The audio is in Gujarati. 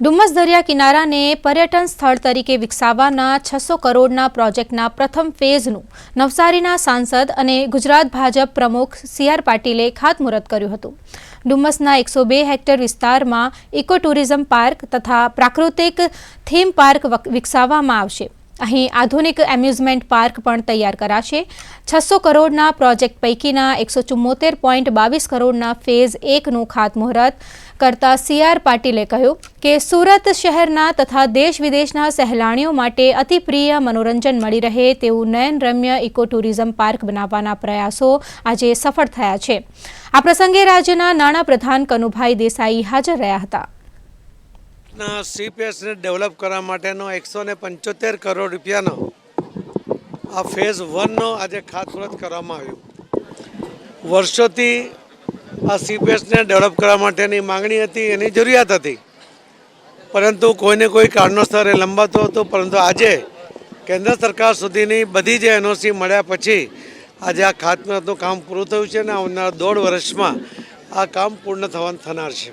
ડુમ્મસ દરિયા કિનારાને પર્યટન સ્થળ તરીકે વિકસાવવાના છસો કરોડના પ્રોજેક્ટના પ્રથમ ફેઝનું નવસારીના સાંસદ અને ગુજરાત ભાજપ પ્રમુખ સી આર પાટીલે ખાતમુહૂર્ત કર્યું હતું. ડુમ્મસના એકસો બે હેક્ટર વિસ્તારમાં ઇકો ટુરિઝમ પાર્ક તથા પ્રાકૃતિક થીમ પાર્ક વિકસાવવામાં આવશે. અહીં આધુનિક એમ્યુઝમેન્ટ પાર્ક પણ તૈયાર કરાશે. છસો કરોડના પ્રોજેક્ટ પૈકીના એકસો ચુમ્મોતેર પોઈન્ટ બાવીસ કરોડના ફેઝ એકનું ખાતમુહૂર્ત કરતા સી આર પાટીલે કહ્યું કે સુરત શહેરના તથા દેશ વિદેશના સહેલાણીઓ માટે અતિપ્રિય મનોરંજન મળી રહે તેવું નયનરમ્ય ઇકો ટુરિઝમ પાર્ક બનાવવાના પ્રયાસો આજે સફળ થયા છે. આ પ્રસંગે રાજ્યના નાણાં પ્રધાન કનુભાઈ દેસાઈ હાજર રહ્યા હતા. ના સીપીએસને ડેવલપ કરવા માટેનો એકસો ને પંચોતેર કરોડ રૂપિયાનો આ ફેઝ વનનો આજે ખાતમુહૂર્ત કરવામાં આવ્યું. વર્ષોથી આ સીપીએસને ડેવલપ કરવા માટેની માંગણી હતી, એની જરૂરિયાત હતી. પરંતુ કોઈને કોઈ કારણોસર એ લંબાતો હતો, પરંતુ આજે કેન્દ્ર સરકાર સુધીની બધી જ એનઓસી મળ્યા પછી આજે આ ખાતમુહૂર્તનું કામ પૂરું થયું છે અને આવનારા દોઢ વર્ષમાં આ કામ પૂર્ણ થવાનું થનાર છે.